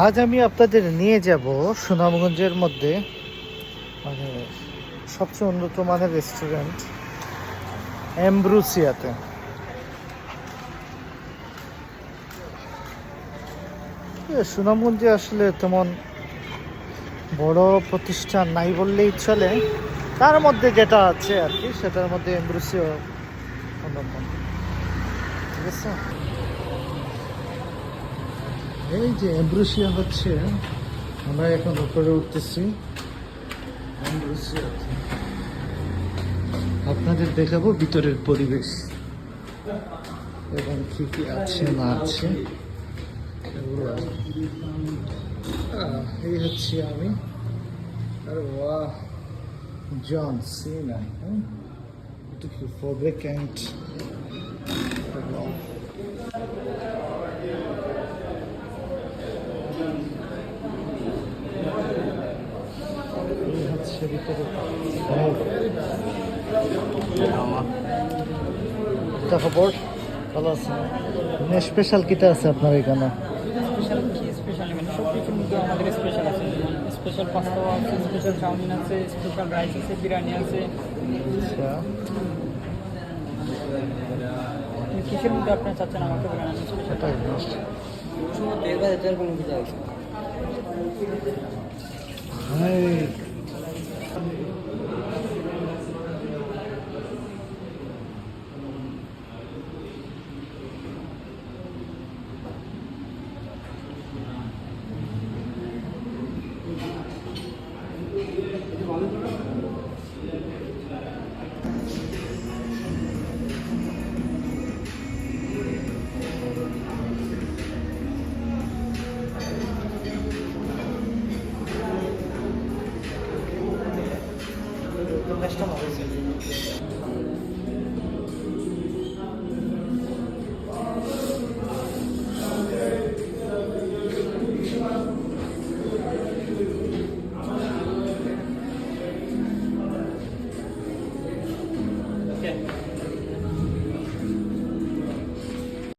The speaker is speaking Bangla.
আজ আমি আপনাদের নিয়ে যাব সুনামগঞ্জের মধ্যে মানে সবচেয়ে উন্নত মানের রেস্টুরেন্ট এমব্রুসিয়াতে সুনামগঞ্জে আসলে তেমন বড় প্রতিষ্ঠান নাই বললেই চলে। তার মধ্যে যেটা আছে আর কি, সেটার মধ্যে এমব্রুসিও অন্যতম। ঠিক আছে? এই যে এমব্রুসিয়া হচ্ছে, আমরা এখন উপরে উঠতেছি। আপনাদের দেখাবো ভিতরের পরিবেশ এবং কি কি আছে, না আছে। এই হচ্ছে আমি আর ওয়া জন সিনা এটা কি ফোব্রিক্যান্ট এবং এই হচ্ছে ভিতরে তা খবর? ভালো আছে। স্পেশাল কিটা আছে আপনার এখানে? স্পেশাল কি? স্পেশাল মানে সব কিছুর আমাদের স্পেশাল আছে। স্পেশাল পাস্তা আছে স্পেশাল চাউমিন আছে স্পেশাল রাইস আছে বিরিয়ানি আছে। আচ্ছা। আপনি কিসের মধ্যে আপনার চাচ্ছেন আমাকে বলেন আমি স্পেশাল। কোনো কিছু আছে? baştan alayım. Okay.